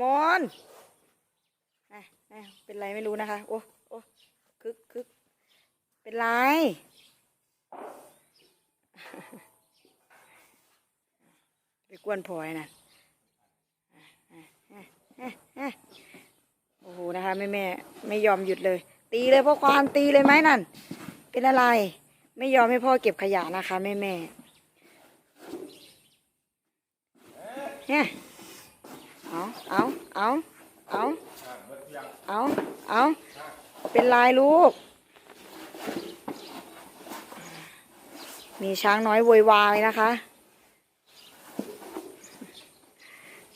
มอนอะอะเป็นไรไม่รู้นะคะ โอ้โอ้คึกคึกเป็นไร ไปกวนพลอยนะโอ้โหนะคะแม่แม่ไม่ยอมหยุดเลย ตีเลยพ่อควานตีเลยไหมนั่น เป็นอะไร ไม่ยอมให้พ่อเก็บขยะนะคะแม่แม่เนี่ย เอาเอาเอาเอาเอาเอาเป็นลายลูก มีช้างน้อยโวยวายนะคะ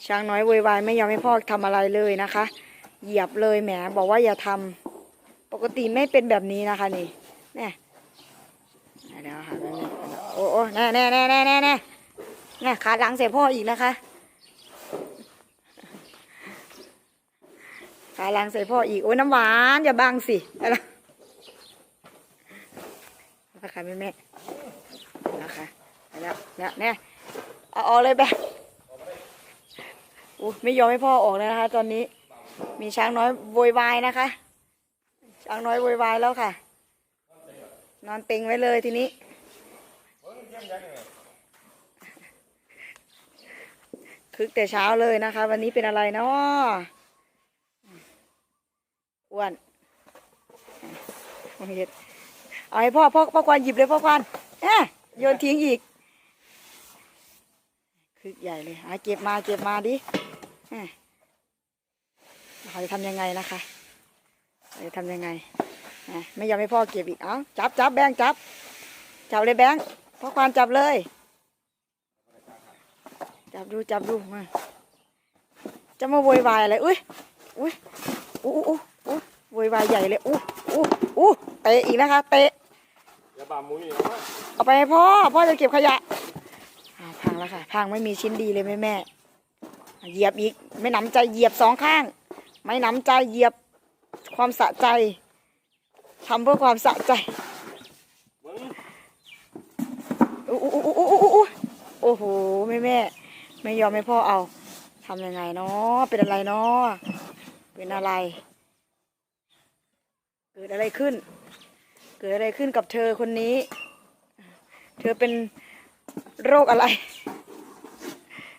ช้างน้อยโวยวายไม่ยอมให้พ่อทำอะไรเลยนะคะ เหยียบเลยแหมบอกว่าอย่าทำปกติไม่เป็นแบบนี้นะคะนี่เนี่ยเดี๋ยวค่ะโอ้โอ้แน่แน่แน่แน่แน่แน่แน่ขาหลังใส่พ่ออีกนะคะาหลังใส่พ่ออีก โอ้ยน้ำหวาน อย่าบังสิอะไรนะคะแม่แม่นะคะแล้วแล้วเนี่ยเอาออกเลยแบบอู้ไม่ยอมให้พ่อออกเลยนะคะ ตอนนี้ มีช้างน้อยโวยวายนะคะ ช้างน้อยโวยวายแล้วค่ะ นอนเต็งไว้เลยทีนี้คึกแต่เช้าเลยนะคะ วันนี้เป็นอะไรเนาะ อ้วนเอาเห็ดเอาให้พ่อพ่อพ่อควานหยิบเลยพ่อควานเอ๊ะโยนทิ้งอีกคึกใหญ่เลยเอาเก็บมาเก็บมาดิเอ๊ะเราจะทำยังไงนะคะเราจะทำยังไงอะไม่ยอมให้พ่อเก็บอีก เอาจับจับแบงค์จับ จับเลยแบงค์พ่อควานจับเลย จับดูจับดูมาจะมาโวยวายอะไร อุ้ยอุ้ยอู้อู้อู้อู้ โวยวายใหญ่เลยอู้อู้อู้เตะอีกนะคะ เตะอย่าบามุ้ยนะเอาไปให้พ่อ พ่อจะเก็บขยะอ่าพังแล้วค่ะ พังไม่มีชิ้นดีเลยแม่แม่อะเหยียบอีก ไม่หนำใจเหยียบสองข้าง ไม่หนำใจเหยียบความสะใจทำเพื่อความสะใจมึงอู้อู้อู้อู้อู้อู้โอ้โหแม่แม่ไม่ยอมให้พ่อเอาทำยังไงเนาะเป็นอะไรเนาะเป็นอะไร เกิดอะไรขึ้น เกิดอะไรขึ้นกับเธอคนนี้ เธอเป็นโรคอะไร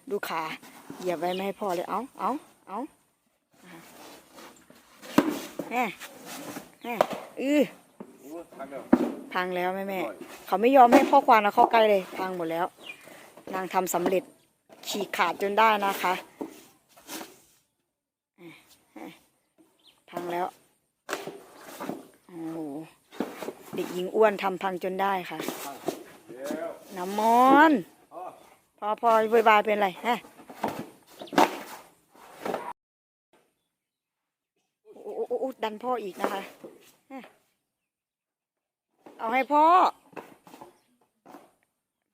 ดูขาเหยียบไว้ไม่ให้พ่อเลย เอาเอาเอาแม่แม่อือพังแล้วแม่แม่ เขาไม่ยอมให้พ่อควานเอาเข้าใกล้เลย พังหมดแล้ว นางทำสำเร็จฉีกขาดจนได้นะคะ พังแล้ว หเด็กหญิงอ้วนทำพังจนได้ค่ะเดี๋ยวน้ำมอนอ๋อพอพอโวยวายเป็นไรฮะโอ้โอ้โอ้โอ้ดันพ่ออีกนะคะฮะเอาให้พ่อ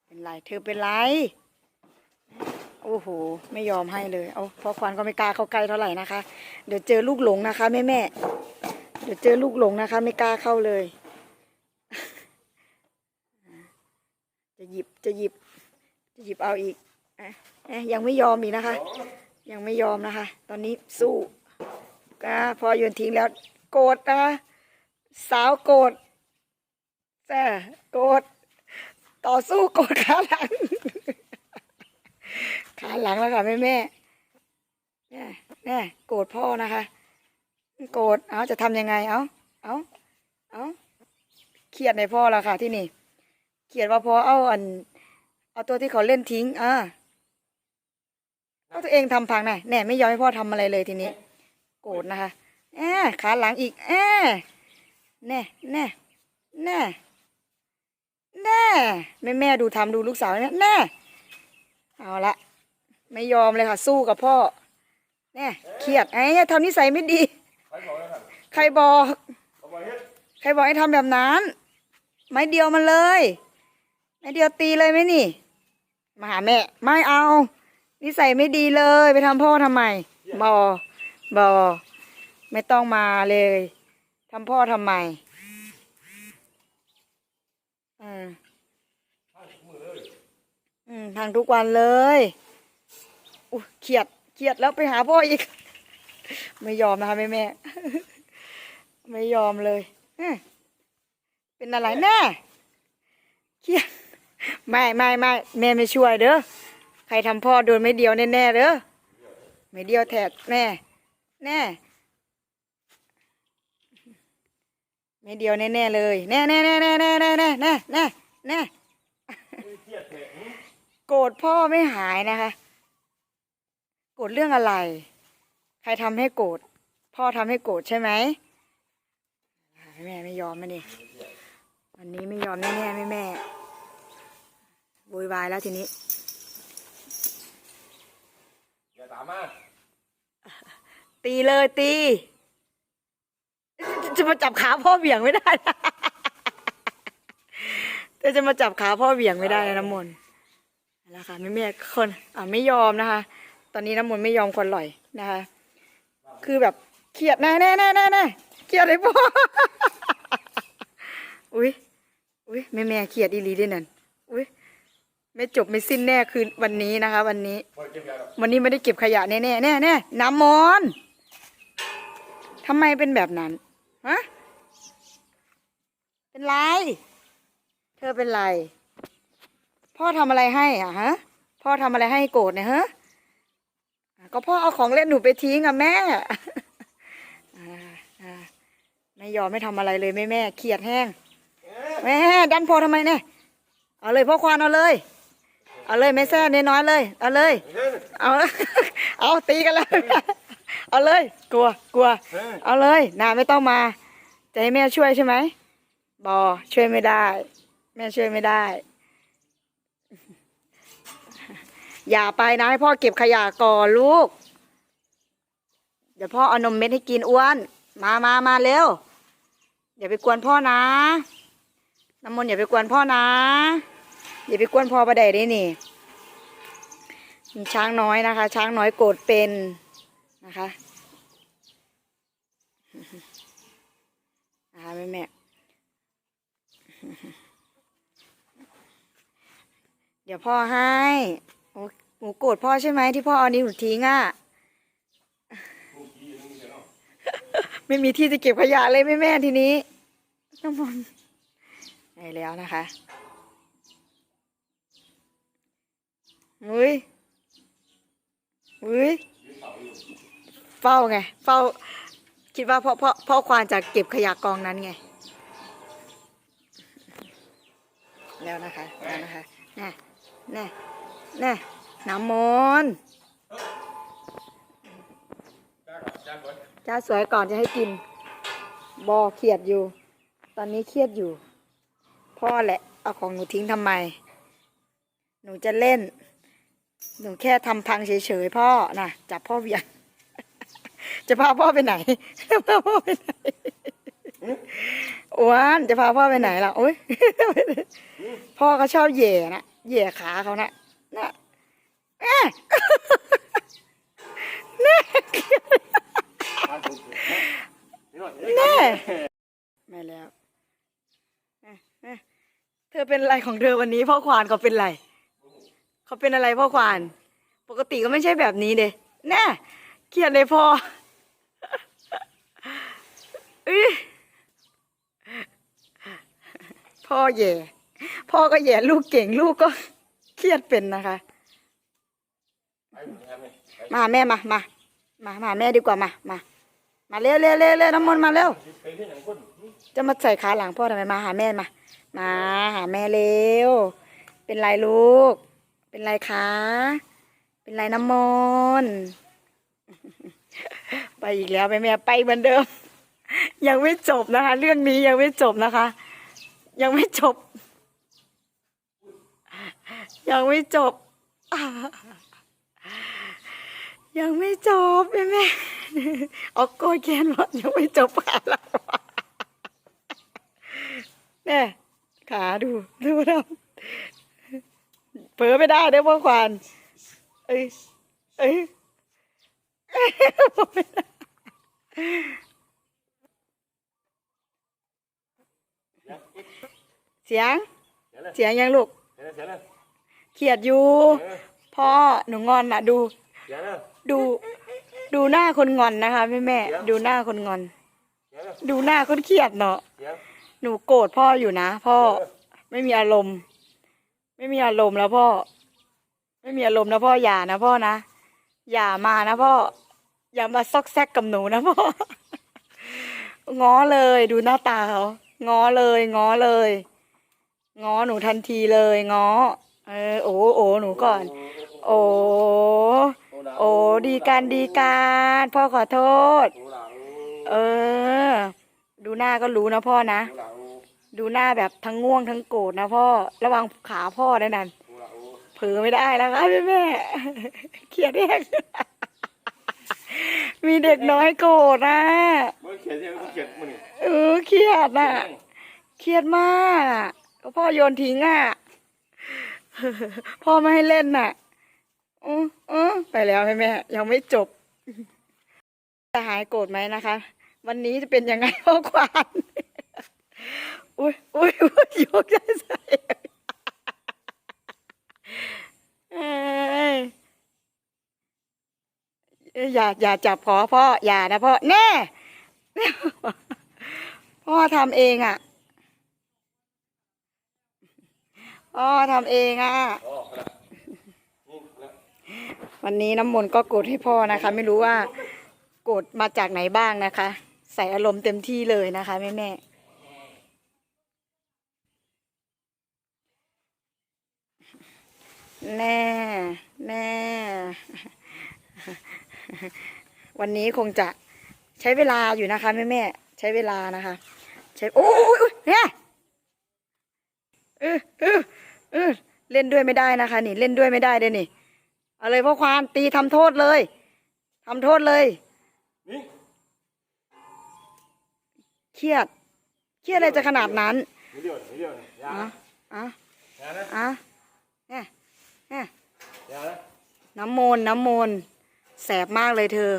เป็นไร เธอเป็นไร โอ้โห ไม่ยอมให้เลย เอาพ่อควันก็ไม่กล้าเข้าใกล้เท่าไหร่นะคะ เดี๋ยวเจอลูกหลงนะคะแม่แม่ๆเดี๋ยวเจอลูกหลงนะคะ ไม่กล้าเข้าเลย จะหยิบจะหยิบ จะหยิบเอาอีกอะยังไม่ยอมอีกนะคะ ยังไม่ยอมนะคะ ตอนนี้สู้ก็พอโยนทิ้งแล้ว โกรธนะคะสาวโกรธแต่โกรธต่อสู้โกรธขาหลังขาหลังแล้วค่ะแม่แม่เนี่โกรธพ่อนะคะ โกรธเอาจะทำยังไงเอาเอาเอาเครียดในพ่อแล้วค่ะที่นี่เครียดว่าพ่อเอาอัน เอาตัวที่เขาเล่นทิ้งอ่าเอาตัวเองทำพังนะแน่ไม่ยอมให้พ่อทำอะไรเลยทีนี้ โกรธนะคะแอขาหลังอีกแอแน่แน่แน่แน่แม่แม่ดูทำดูลูกสาวเนี่ยแน่เอาละไม่ยอมเลยค่ะ สู้กับพ่อแน่เครียดไอ้ทำนิสัยไม่ดี ใครบอก ใครบอกให้ทำแบบนั้น ไม้เดียวมันเลย ไม้เดียวตีเลยไหมนี่ มาหาแม่ ไม่เอา นิสัยไม่ดีเลย ไปทำพ่อทำไม บอ บอ ไม่ต้องมาเลยทำพ่อทำไมอืมอืมทางทุกวันเลยอู้เครียดเครียดแล้วไปหาพ่ออีก ไม่ยอมนะคะแม่แม่ ไม่ยอมเลยเป็นอะไรแน่เคียไม่ไม่ไม่แม่ไม่ช่วยเด้อใครทำพ่อโดนไม่เดียวแน่ๆเด้อไม่เดียวแทดแน่แน่ไม่เดียวแน่ๆเลยแน่แน่แน่แน่แน่แน่แน่แน่แน่แน่โกรธพ่อไม่หายนะคะ โกรธเรื่องอะไร ใครทำให้โกรธพ่อทำให้โกรธใช่ไหม แม่ไม่ยอมมาดิวันนี้ไม่ยอมแน่ๆแม่แม่โวยวายแล้วทีนี้อย่าตามมาตีเลยตีจะมาจับขาพ่อเบี่ยงไม่ได้นะแต่จะมาจับขาพ่อเบี่ยงไม่ได้นะน้ำมนต์แล้วค่ะแม่แม่คนอ่าไม่ยอมนะคะ ตอนนี้น้ำมนต์ไม่ยอมคนหล่อยนะคะ คือแบบเครียดแน่แน่แน่แน่แน่เครียดเลยพ่อ อุ้ยอุ้ยแม่แม่เครียดอีหลีด้วยนั่นอุ้ยไม่จบไม่สิ้นแน่คือวันนี้นะคะ วันนี้ วันนี้ไม่ได้เก็บขยะแน่แน่แน่แน่น้ำมอนทำไมเป็นแบบนั้นฮะเป็นไร เธอเป็นไร พ่อทำอะไรให้อะฮะ พ่อทำอะไรให้โกรธเนี่ยฮะก็พ่อเอาของเล่นหนูไปทิ้งอะแม่อ่าอ่าไม่ยอมไม่ทำอะไรเลยแม่แม่เครียดแห้ง แม่ดันพอทำไมเนี่ยเอาเลยพ่อควานเอาเลย เอาเลยไม่แซ่เน้อยเลย เอาเลย เอา เอาตีกันเลยเอาเลย กลัว กลัวเฮ้ยเอาเลยนาไม่ต้องมา จะให้แม่ช่วยใช่ไหมบอช่วยไม่ได้ แม่ช่วยไม่ได้ อย่าไปนะให้พ่อเก็บขยะก่อนลูก เดี๋ยวพ่อเอานมเม็ดให้กินอ้วน มามามาเร็วอย่าไปกวนพ่อนะ น้ำมนต์อย่าไปกวนพ่อนะ อย่าไปกวนพ่อประเดี๋ยวนี้นี่มีช้างน้อยนะคะ ช้างน้อยโกรธเป็นนะคะนะคะแม่แม่เดี๋ยวพ่อให้โอ้หนูโกรธพ่อใช่ไหมที่พ่อเอานิ้วหนูทิ้งอะไม่มีที่จะเก็บขยะเลยแม่แม่ทีนี้น้ำมนต์ ได้แล้วนะคะอุ้ยอุ้ยเฝ้าไง เฝ้า คิดว่าพ่อพ่อพ่อควานจะเก็บขยะกองนั้นไง แล้วนะคะแล้วนะคะแน่แน่แน่น้ำมนต์จ้าก่อนาก่อนจ้าสวยก่อนจะให้กิน บอเครียดอยู่ ตอนนี้เครียดอยู่ พ่อแหละ เอาของหนูทิ้งทำไม หนูจะเล่น หนูแค่ทำพังเฉยๆพ่อน่ะจับพ่อเวียง จะพาพ่อไปไหนจะพาพ่อไปไหนอ้วนจะพาพ่อไปไหนล่ะโอ้ยพ่อก็ชอบเหย่นะเหย่ขาเขานะนะแม่ทานถูกนี่หน่อยแน่ไม่แล้ว เธอเป็นอะไรของเธอวันนี้พ่อควานเขาเป็นอะไรเขาเป็นอะไรพ่อควาน ปกติก็ไม่ใช่แบบนี้เด้แน่เครียดเลยพ่ออื้อพ่อแย่ พ่อก็แย่ลูกเก่งลูกก็เครียดเป็นนะคะ มาแม่มามามามาแม่ดีกว่ามามามาเร็วเร็วเร็วเร็วน้ำมนต์มาเร็วจะมาใส่ขาหลังพ่อทำไมมาหาแม่มา มาหาแม่เร็ว เป็นไรลูก เป็นไรคะ เป็นไรน้ำมนต์ไปอีกแล้วแม่แม่ไปเหมือนเดิม ยังไม่จบนะคะ เรื่องนี้ยังไม่จบนะคะ ยังไม่จบ ยังไม่จบ ยังไม่จบแม่แม่เอาโกยแกนว่ายังไม่จบขาหลังเนี่ย ขาดูดูนะเผลอไม่ได้เด้อพ่อควานเอ้ยเอ้ยเอ้ยไม่ได้เสียงเดี๋ยวเลยเสียงยังลูกเดี๋ยวเลยเดี๋ยวเลยเขียดอยู่เออพ่อหนูงอนน่ะ ดูเดี๋ยวเลยดู ดูหน้าคนงอนนะคะแม่แม่ๆดูหน้าคนงอนเสียงดูหน้าคนเครียดเนาะเสียง หนูโกรธพ่ออยู่นะพ่อไม่มีอารมณ์ ไม่มีอารมณ์แล้วพ่อ ไม่มีอารมณ์นะพ่ออย่านะพ่อนะอย่ามานะพ่ออย่ามาซอกแซกกับหนูนะพ่อง้อเลยดูหน้าตาเขาง้อเลยง้อเลยง้อหนูทันทีเลยง้อเออโอ้โอ้หนูก่อน โอ้โอ้ดีการดีการพ่อขอโทษโอ้หลังเออ ดูหน้าก็รู้นะพ่อนะโอ้หลัง ดูหน้าแบบทั้งง่วงทั้งโกรธนะพ่อ ระวังขาพ่อด้วยนั่นโอ้หลังเผลอไม่ได้แล้วครับแม่แม่เครียดเองมีเด็กน้อยโกรธนะเมื่อเขียนเสียงเมื่อเขียนมันนี่เออเครียดน่ะเครียดมากอะก็พ่อโยนทิ้งอะพ่อไม่ให้เล่นน่ะอืออือไปแล้วแม่แม่ยังไม่จบจะหายโกรธไหมนะคะ วันนี้จะเป็นยังไงพ่อควาน อุ้ยอุ้ยอุ้ยยกใจใส่เอ้ยอย่าอย่าจับขอพ่อ อย่านะพ่อ แน่พ่อทำเองอะ พ่อทำเองอะ วันนี้น้ำมนต์ก็โกรธให้พ่อนะคะ ไม่รู้ว่าโกรธมาจากไหนบ้างนะคะ ใส่อารมณ์เต็มที่เลยนะคะแม่แม่ แน่แน่ วันนี้คงจะใช้เวลาอยู่นะคะแม่แม่ใช้เวลานะคะ ใช้โอ้ยโอ้ยเนี่ยเออเออเออเล่นด้วยไม่ได้นะคะ นี่เล่นด้วยไม่ได้เลยนี่เอาเลยพ่อควานตีทำโทษเลยทำโทษเลยนี่เครียดเครียดอะไรจะขนาดนั้นนี่เดียวนี่เดียวนี่ยาอะอะยานะอะเนี่ยเนี่ยยานะ น้ำมนต์น้ำมนต์แสบมากเลยเธอ